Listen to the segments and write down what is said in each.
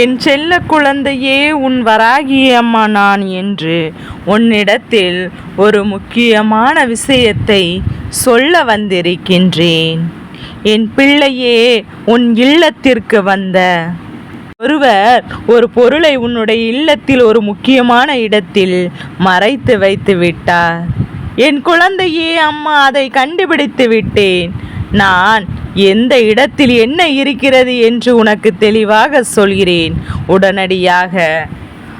என் செல்ல குழந்தையே உன் வராகி அம்மா நான் என்று உன்னிடத்தில் ஒரு முக்கியமான விஷயத்தை சொல்ல வந்திருக்கின்றேன். என் பிள்ளையே உன் இல்லத்திற்கு வந்த ஒருவர் ஒரு பொருளை உன்னுடைய இல்லத்தில் ஒரு முக்கியமான இடத்தில் மறைத்து வைத்து விட்டார். என் குழந்தையே அம்மா அதை கண்டுபிடித்து விட்டேன். நான் எந்த இடத்தில் என்ன இருக்கிறது என்று உனக்கு தெளிவாக சொல்கிறேன். உடனடியாக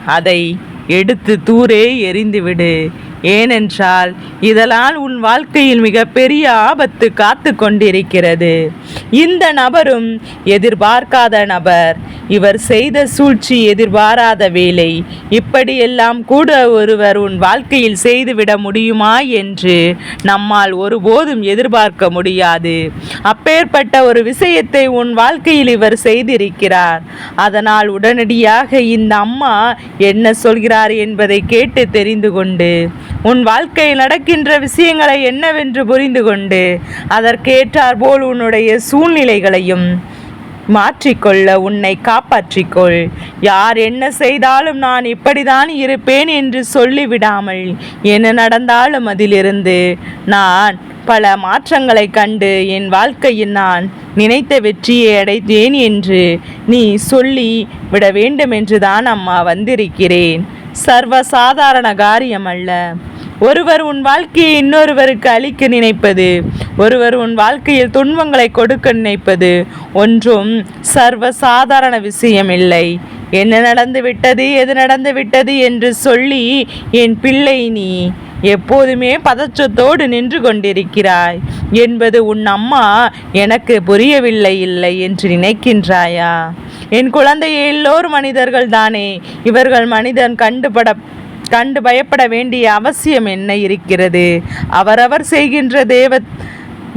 அதை எடுத்து தூரே எறிந்துவிடு. ஏனென்றால் இதனால் உன் வாழ்க்கையில் மிகப்பெரிய ஆபத்து காத்து கொண்டிருக்கிறது. இந்த நபரும் எதிர்பார்க்காத நபர். இவர் செய்த சூழ்ச்சி எதிர்பாராத வேலை. இப்படியெல்லாம் கூட ஒருவர் உன் வாழ்க்கையில் செய்துவிட முடியுமா என்று நம்மால் ஒருபோதும் எதிர்பார்க்க முடியாது. அப்பேற்பட்ட ஒரு விஷயத்தை உன் வாழ்க்கையில் இவர் செய்திருக்கிறார். அதனால் உடனடியாக இந்த அம்மா என்ன சொல்கிறார் என்பதை கேட்டு தெரிந்து கொண்டு உன் வாழ்க்கையில் நடக்கின்ற விஷயங்களை என்னவென்று புரிந்து கொண்டு அதற்கேற்றார் போல் உன்னுடைய சூழ்நிலைகளையும் மாற்றிக்கொள்ள உன்னை காப்பாற்றிக்கொள். யார் என்ன செய்தாலும் நான் இப்படிதான் இருப்பேன் என்று சொல்லிவிடாமல் என்ன நடந்தாலும் அதிலிருந்து நான் பல மாற்றங்களை கண்டு என் வாழ்க்கையில் நான் நினைத்த வெற்றியை அடைத்தேன் என்று நீ சொல்லி விட வேண்டும் என்று தான் அம்மா வந்திருக்கிறேன். சர்வ சாதாரண காரியம் அல்ல. ஒருவர் உன் வாழ்க்கையை இன்னொருவருக்கு அளிக்க நினைப்பது ஒருவர் உன் வாழ்க்கையில் துன்பங்களை கொடுக்க நினைப்பது ஒன்றும் சர்வ சாதாரண விஷயம் இல்லை என்ன நடந்து விட்டது எது நடந்து விட்டது என்று சொல்லி என் பிள்ளை நீ எப்போதுமே பதற்றத்தோடு நின்று கொண்டிருக்கிறாய். என்பது உன் அம்மா எனக்கு புரியவில்லை இல்லை என்று நினைக்கின்றாயா? என் குழந்தையை எல்லோரும் மனிதர்கள் தானே. இவர்கள் மனிதன் கண்டுபட கண்டு பயப்பட வேண்டிய அவசியம் என்ன இருக்கிறது? அவரவர் செய்கின்ற தேவ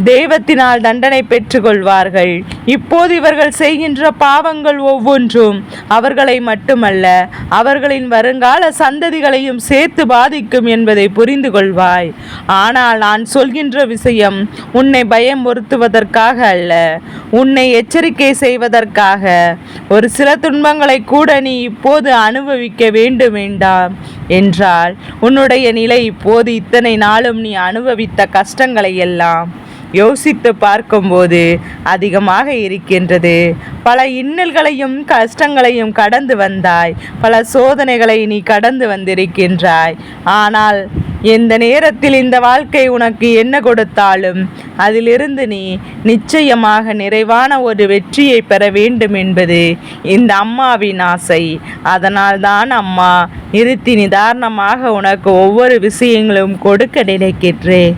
தெய்வத்தினால் தண்டனை பெற்றுக்கொள்வார்கள். இப்போது இவர்கள் செய்கின்ற பாவங்கள் ஒவ்வொன்றும் அவர்களை மட்டுமல்ல அவர்களின் வருங்கால சந்ததிகளையும் சேர்த்து பாதிக்கும் என்பதை புரிந்து கொள்வாய். ஆனால் நான் சொல்கின்ற விஷயம் உன்னை பயம் பொருத்துவதற்காக அல்ல உன்னை எச்சரிக்கை செய்வதற்காக. ஒரு சில துன்பங்களை கூட நீ இப்போது அனுபவிக்க வேண்டும் வேண்டாம் என்றால் உன்னுடைய நிலை இப்போது இத்தனை நாளும் நீ அனுபவித்த கஷ்டங்களை எல்லாம் யோசித்து பார்க்கும்போது அதிகமாக இருக்கின்றது. பல இன்னல்களையும் கஷ்டங்களையும் கடந்து வந்தாய். பல சோதனைகளை நீ கடந்து வந்திருக்கின்றாய். ஆனால் எந்த நேரத்தில் இந்த வாழ்க்கை உனக்கு என்ன கொடுத்தாலும் அதிலிருந்து நீ நிச்சயமாக நிறைவான ஒரு வெற்றியை பெற வேண்டும் என்பது இந்த அம்மாவின் ஆசை. அதனால்தான் அம்மா நிறுத்தி நிதாரணமாக உனக்கு ஒவ்வொரு விஷயங்களும் கொடுக்க நினைக்கின்றேன்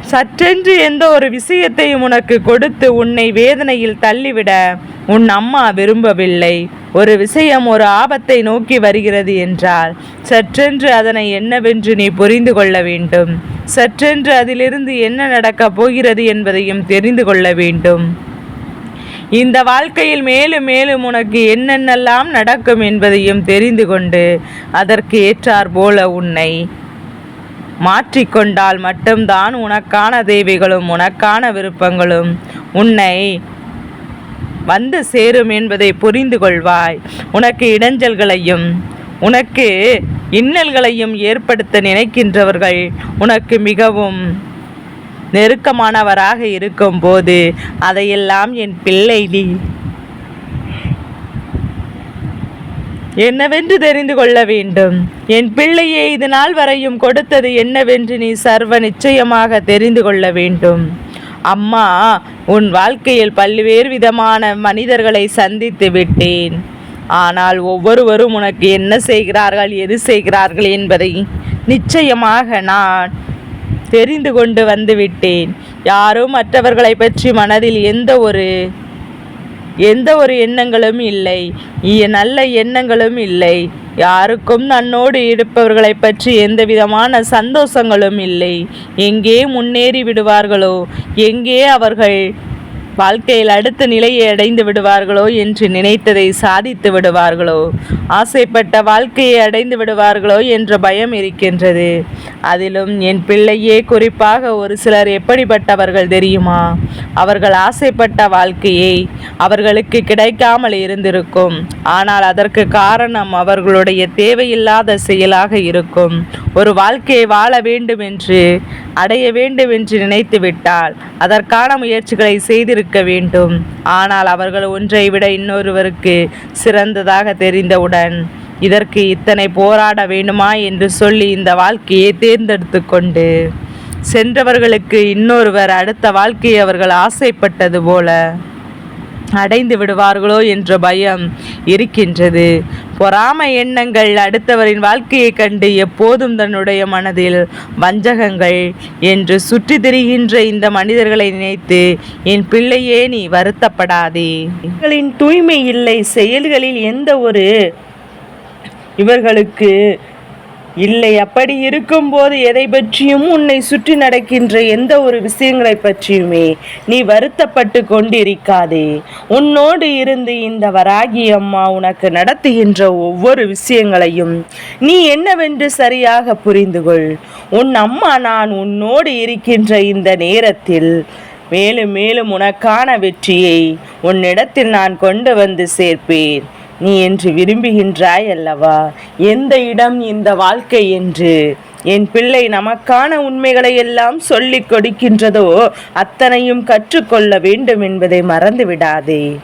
சற்றென்று எந்த ஒரு விஷயத்தையும் உனக்கு கொடுத்து உன்னை வேதனையில் தள்ளிவிட உன் அம்மா விரும்பவில்லை. ஒரு விஷயம் ஒரு ஆபத்தை நோக்கி வருகிறது என்றால் சற்றென்று அதனை என்னவென்று நீ புரிந்து கொள்ள வேண்டும். சற்றென்று அதிலிருந்து என்ன நடக்கப் போகிறது என்பதையும் தெரிந்து கொள்ள வேண்டும். இந்த வாழ்க்கையில் மேலும் மேலும் உனக்கு என்னென்னலாம் நடக்கும் என்பதையும் தெரிந்து கொண்டு அதற்கு ஏற்றார் போல உன்னை மாற்றிக்கொண்டால் மட்டும்தான் உனக்கான தேவைகளும் உனக்கான விருப்பங்களும் உன்னை வந்து சேரும் என்பதை புரிந்து கொள்வாய். உனக்கு இடைஞ்சல்களையும் உனக்கு இன்னல்களையும் ஏற்படுத்த நினைக்கின்றவர்கள் உனக்கு மிகவும் நெருக்கமானவராக இருக்கும் போது அதையெல்லாம் என் பிள்ளை நீ. என்னவென்று தெரிந்து கொள்ள வேண்டும். என் பிள்ளையை இது நாள் வரையும் கொடுத்தது என்னவென்று நீ சர்வ நிச்சயமாக தெரிந்து கொள்ள வேண்டும். அம்மா உன் வாழ்க்கையில் பல்வேறு விதமான மனிதர்களை சந்தித்து விட்டேன். ஆனால் ஒவ்வொருவரும் உனக்கு என்ன செய்கிறார்கள் எது செய்கிறார்கள் என்பதை நிச்சயமாக நான் தெரிந்து கொண்டு வந்து விட்டேன். யாரும் மற்றவர்களை பற்றி மனதில் எந்த ஒரு எந்த ஒரு எண்ணங்களும் இல்லை. இ- நல்ல எண்ணங்களும் இல்லை. யாருக்கும் தன்னோடு இருப்பவர்களை பற்றி எந்த விதமான சந்தோஷங்களும் இல்லை. எங்கே முன்னேறி விடுவார்களோ எங்கே அவர்கள் வாழ்க்கையில் அடுத்த நிலையை அடைந்து விடுவார்களோ என்று நினைத்ததை சாதித்து விடுவார்களோ? ஆசைப்பட்ட வாழ்க்கையை அடைந்து விடுவார்களோ என்ற பயம் இருக்கின்றது. அதிலும் என் பிள்ளையே குறிப்பாக ஒரு சிலர் எப்படிப்பட்டவர்கள் தெரியுமா? அவர்கள் ஆசைப்பட்ட வாழ்க்கையை அவர்களுக்கு கிடைக்காமல் இருந்திருக்கும். ஆனால் அதற்கு காரணம் அவர்களுடைய தேவையில்லாத செயலாக இருக்கும். ஒரு வாழ்க்கையை வாழ வேண்டும் என்று அடைய வேண்டும் என்று நினைத்து விட்டால் அதற்கான முயற்சிகளை செய்திருக்க வேண்டும். ஆனால் அவர்கள் ஒன்றை விட இன்னொருவருக்கு சிறந்ததாக தெரிந்தவுடன் இதற்கு இத்தனை போராட வேண்டுமா என்று சொல்லி இந்த வாழ்க்கையை தேர்ந்தெடுத்து கொண்டு சென்றவர்களுக்கு இன்னொருவர் அடுத்த வாழ்க்கையை அவர்கள் ஆசைப்பட்டது போல அடைந்து விடுவார்களோ என்ற பயம் இருக்கின்றது. பொறாமை எண்ணங்கள் அடுத்தவரின் வாழ்க்கையை கண்டு எப்போதும் தன்னுடைய மனதில் வஞ்சகங்கள் என்று சுற்றி திரிகின்ற இந்த மனிதர்களை நினைத்து என் பிள்ளையே நீ வருத்தப்படாதே. இவர்களின் தூய்மை இல்லை செயல்களில் எந்த ஒரு இவர்களுக்கு இல்லை அப்படி இருக்கும்போது எதை பற்றியும் உன்னை சுற்றி நடக்கின்ற எந்த ஒரு விஷயங்களை பற்றியுமே நீ வருத்தப்பட்டு கொண்டிருக்காதே. உன்னோடு இருந்து இந்த வராகி அம்மா உனக்கு நடத்துகின்ற ஒவ்வொரு விஷயங்களையும் நீ என்னவென்று சரியாக புரிந்து கொள் உன் அம்மா நான் உன்னோடு இருக்கின்ற இந்த நேரத்தில் மேலும் மேலும் உனக்கான வெற்றியை உன்னிடத்தில் நான் கொண்டு வந்து சேர்ப்பேன். நீ என்று விரும்புகின்றாய் அல்லவா? எந்த இடம் இந்த வாழ்க்கை என்று? என் பிள்ளை நமக்கான உண்மைகளை எல்லாம் சொல்லிக் கொடுக்கின்றதோ அத்தனையும் கற்றுக்கொள்ள வேண்டும் என்பதை மறந்து விடாதே.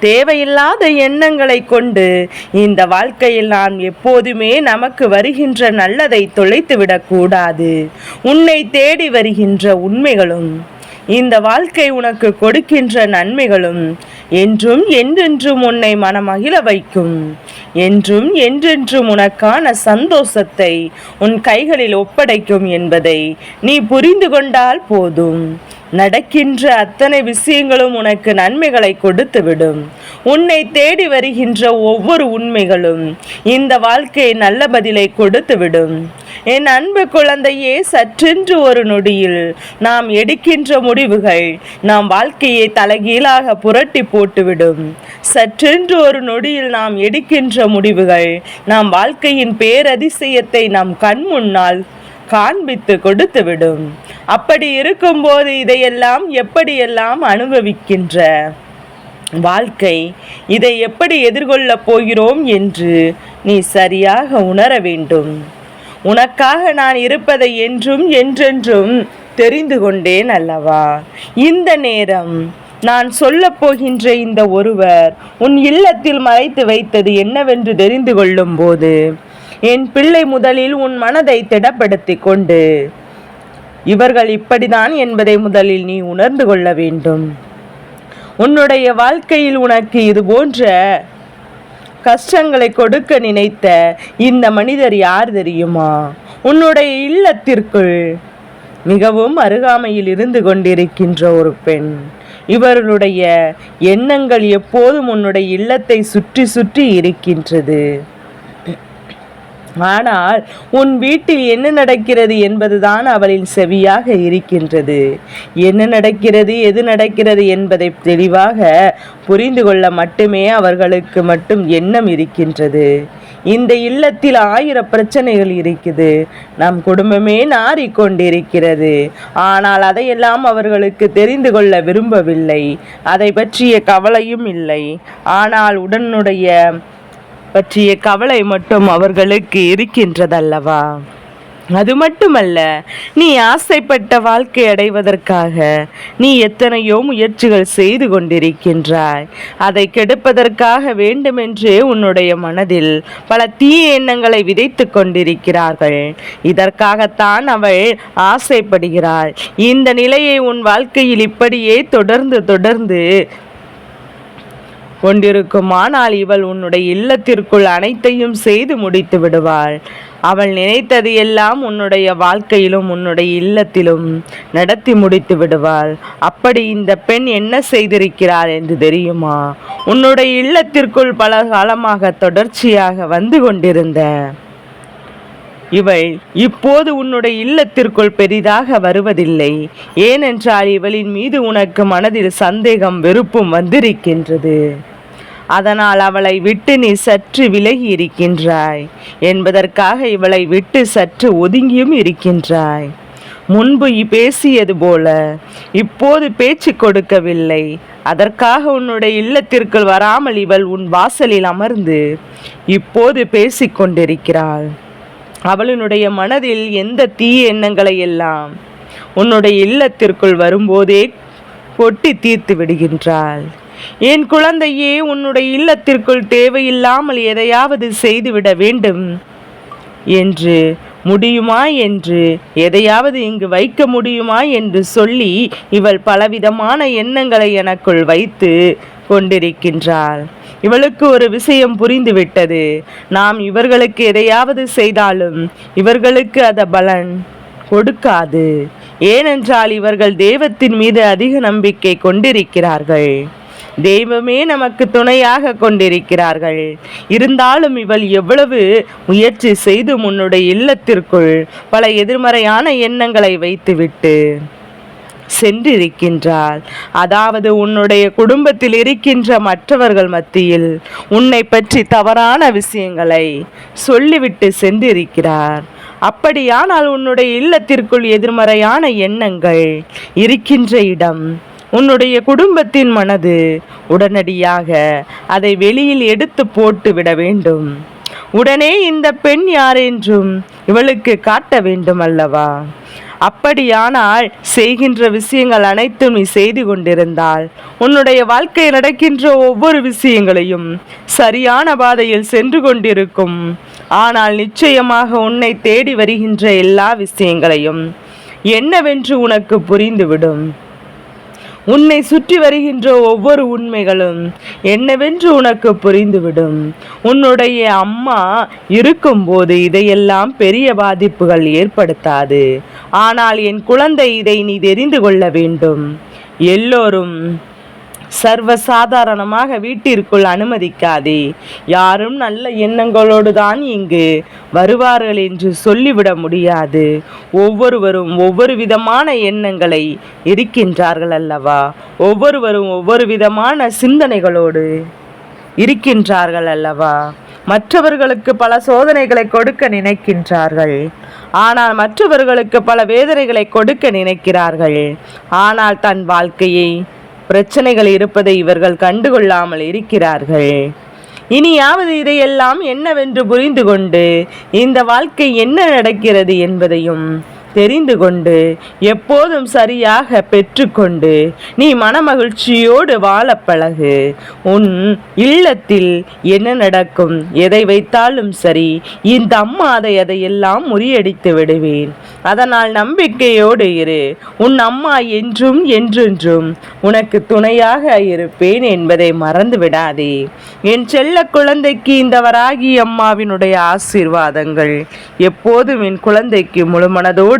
தேவையில்லாத எண்ணங்களை கொண்டு இந்த வாழ்க்கையில் நாம் எப்போதுமே நமக்கு வருகின்ற நல்லதை தொலைத்து விடக்கூடாது உன்னை தேடி வருகின்ற உண்மைகளும் இந்த வாழ்க்கை உனக்கு கொடுக்கின்ற நன்மைகளும் என்றும் என்றென்றும் உன்னை மனமகிழ வைக்கும். என்றும் என்றென்றும் உனக்கான சந்தோஷத்தை உன் கைகளில் ஒப்படைக்கும் என்பதை நீ புரிந்து கொண்டால் போதும். நடக்கின்ற அத்தனை விஷயங்களும் உனக்கு நன்மைகளை கொடுத்துவிடும். உன்னை தேடி வருகின்ற ஒவ்வொரு உண்மைகளும் இந்த வாழ்க்கை நல்ல பதிலை கொடுத்துவிடும். என் அன்பு குழந்தையே சற்றென்று ஒரு நொடியில் நாம் எடுக்கின்ற முடிவுகள் நாம் வாழ்க்கையை தலைகீழாக புரட்டி போட்டுவிடும். சற்றென்று ஒரு நொடியில் நாம் எடுக்கின்ற முடிவுகள் நாம் வாழ்க்கையின் பேரதிசயத்தை நம் கண் முன்னால் காண்பித்து கொடுத்துவிடும். அப்படி இருக்கும்போது இதையெல்லாம் எப்படியெல்லாம் அனுபவிக்கின்ற வாழ்க்கை இதை எப்படி எதிர்கொள்ளப் போகிறோம் என்று நீ சரியாக உணர வேண்டும். உனக்காக நான் இருப்பதை என்றும் என்றென்றும் தெரிந்து கொண்டேன் அல்லவா? இந்த நேரம் நான் சொல்ல போகின்ற இந்த ஒருவர் உன் இல்லத்தில் மறைத்து வைத்தது என்னவென்று தெரிந்து கொள்ளும் போது என் பிள்ளை முதலில் உன் மனதை திடப்படுத்தி கொண்டு இவர்கள் இப்படிதான் என்பதை முதலில் நீ உணர்ந்து கொள்ள வேண்டும். உன்னுடைய வாழ்க்கையில் உனக்கு இது போன்ற கஷ்டங்களை கொடுக்க நினைத்த இந்த மனிதர் யார் தெரியுமா? உன்னுடைய இல்லத்திற்குள் மிகவும் அருகாமையில் இருந்து கொண்டிருக்கின்ற ஒரு பெண். இவர்களுடைய எண்ணங்கள் எப்போதும் உன்னுடைய இல்லத்தை சுற்றி சுற்றி இருக்கின்றது. ஆனால் உன் வீட்டில் என்ன நடக்கிறது என்பதுதான் அவளின் செவியாக இருக்கின்றது. என்ன நடக்கிறது எது நடக்கிறது என்பதை தெளிவாக புரிந்து கொள்ள மட்டுமே அவர்களுக்கு மட்டும் எண்ணம் இருக்கின்றது. இந்த இல்லத்தில் ஆயிரம் பிரச்சனைகள் இருக்குது. நம் குடும்பமே நாறிக்கொண்டிருக்கிறது. ஆனால் அதையெல்லாம் அவர்களுக்கு தெரிந்து கொள்ள விரும்பவில்லை. அதை பற்றிய கவலையும் இல்லை. ஆனால் உடனுடைய பற்றிய கவலை மட்டும் அவர்களுக்கு இருக்கின்றதல்லவா? அது மட்டுமல்ல நீ ஆசைப்பட்ட வாழ்க்கை அடைவதற்காக நீ எத்தனையோ முயற்சிகள் செய்து கொண்டிருக்கின்றாய். அதை கெடுப்பதற்காக வேண்டுமென்றே உன்னுடைய மனதில் பல தீய எண்ணங்களை விதைத்து கொண்டிருக்கிறார்கள். இதற்காகத்தான் அவள் ஆசைப்படுகிறாள். இந்த நிலையை உன் வாழ்க்கையில் இப்படியே தொடர்ந்து தொடர்ந்து கொண்டிருக்குமானால் இவள் உன்னுடைய இல்லத்திற்குள் அனைத்தையும் செய்து முடித்து விடுவாள். அவள் நினைத்தது எல்லாம் உன்னுடைய வாழ்க்கையிலும் உன்னுடைய இல்லத்திலும் நடத்தி முடித்து விடுவாள். அப்படி இந்த பெண் என்ன செய்திருக்கிறாள் என்று தெரியுமா? உன்னுடைய இல்லத்திற்குள் பல காலமாக தொடர்ச்சியாக வந்து கொண்டிருந்த இவள் இப்போது உன்னுடைய இல்லத்திற்குள் பெரிதாக வருவதில்லை. ஏனென்றால் இவளின் மீது உனக்கு மனதில் சந்தேகம் வெறுப்பும் வந்திருக்கின்றது. அதனால் அவளை விட்டு நீ சற்று விலகி இருக்கின்றாய். என்பதற்காக இவளை விட்டு சற்று ஒதுங்கியும் இருக்கின்றாய். முன்பு பேசியது போல இப்போது பேச்சு கொடுக்கவில்லை. அதற்காக உன்னுடைய இல்லத்திற்குள் வராமல் இவள் உன் வாசலில் அமர்ந்து இப்போது பேசிக்கொண்டிருக்கிறாள் அவளினுடைய மனதில் எந்த தீய எண்ணங்களை எல்லாம் உன்னுடைய இல்லத்திற்குள் வரும்போதே கொட்டி தீர்த்து விடுகின்றாள். என் குழந்தையே உன்னுடைய இல்லத்திற்குள் தேவையில்லாமல் எதையாவது செய்துவிட வேண்டும் என்று முடியுமா என்று எதையாவது இங்கு வைக்க முடியுமா என்று சொல்லி இவள் பலவிதமான எண்ணங்களை எனக்குள் வைத்து கொண்டிருக்கின்றாள். இவளுக்கு ஒரு விஷயம் புரிந்துவிட்டது. நாம் இவர்களுக்கு எதையாவது செய்தாலும் இவர்களுக்கு அத பலன் கொடுக்காது. ஏனென்றால் இவர்கள் தெய்வத்தின் மீது அதிக நம்பிக்கை கொண்டிருக்கிறார்கள். தெய்வமே நமக்கு துணையாக கொண்டிருக்கிறார்கள். இருந்தாலும் இவள் எவ்வளவு முயற்சி செய்து உன்னுடைய இல்லத்திற்குள் பல எதிர்மறையான எண்ணங்களை வைத்துவிட்டு சென்றிருக்கின்றாள். அதாவது உன்னுடைய குடும்பத்தில் இருக்கின்ற மற்றவர்கள் மத்தியில் உன்னை பற்றி தவறான விஷயங்களை சொல்லிவிட்டு சென்றிருக்கிறார். அப்படியானால் உன்னுடைய இல்லத்திற்குள் எதிர்மறையான எண்ணங்கள் இருக்கின்ற இடம் உன்னுடைய குடும்பத்தின் மனது உடனடியாக அதை வெளியில் எடுத்து போட்டு விட வேண்டும். உடனே இந்த பெண் யார் என்றும் இவளுக்கு காட்ட வேண்டும் அல்லவா? அப்படியானால் செய்கின்ற விஷயங்கள் அனைத்தும் நீ செய்து கொண்டிருந்தால் உன்னுடைய வாழ்க்கை நடக்கின்ற ஒவ்வொரு விஷயங்களையும் சரியான பாதையில் சென்று கொண்டிருக்கும். ஆனால் நிச்சயமாக உன்னை தேடி வருகின்ற எல்லா விஷயங்களையும் என்னவென்று உனக்கு புரிந்துவிடும். உன்னை சுற்றி வருகின்ற ஒவ்வொரு உண்மைகளும் என்னவென்று உனக்கு புரிந்துவிடும். உன்னுடைய அம்மா இருக்கும்போது இதையெல்லாம் பெரிய பாதிப்புகள் ஏற்படுத்தாது. ஆனால் என் குழந்தை இதை நீ தெரிந்து கொள்ள வேண்டும். எல்லோரும் சர்வ சாதாரணமாக வீட்டிற்குள் அனுமதிக்காதே. யாரும் நல்ல எண்ணங்களோடு தான் இங்கு வருவார்கள் என்று சொல்லிவிட முடியாது. ஒவ்வொருவரும் ஒவ்வொரு விதமான எண்ணங்களை இருக்கின்றார்கள் அல்லவா? ஒவ்வொருவரும் ஒவ்வொரு விதமான சிந்தனைகளோடு இருக்கின்றார்கள் அல்லவா? மற்றவர்களுக்கு பல சோதனைகளை கொடுக்க நினைக்கின்றார்கள். ஆனால் மற்றவர்களுக்கு பல வேதனைகளை கொடுக்க நினைக்கிறார்கள். ஆனால் தன் வாழ்க்கையை பிரச்சனைகள் இருப்பதை இவர்கள் கண்டுகொள்ளாமல் இருக்கிறார்கள். இனியாவது இதையெல்லாம் என்னவென்று புரிந்து கொண்டு இந்த வாழ்க்கை என்ன நடக்கிறது என்பதையும் தெரிந்து கொண்டு எப்போதும் சரியாக பெற்றுக்கொண்டு நீ மனமகிழ்ச்சியோடு வாழ பழகு. உன் இல்லத்தில் என்ன நடக்கும்? எதை வைத்தாலும் சரி இந்த அம்மா அதை அதையெல்லாம் முறியடித்து விடுவேன். அதனால் நம்பிக்கையோடு இரு. உன் அம்மா என்றும் என்றென்றும் உனக்கு துணையாக இருப்பேன் என்பதை மறந்து விடாதே. என் செல்ல குழந்தைக்கு இந்த வராகி அம்மாவினுடைய ஆசீர்வாதங்கள் எப்போதும் என் குழந்தைக்கு முழுமனதோடு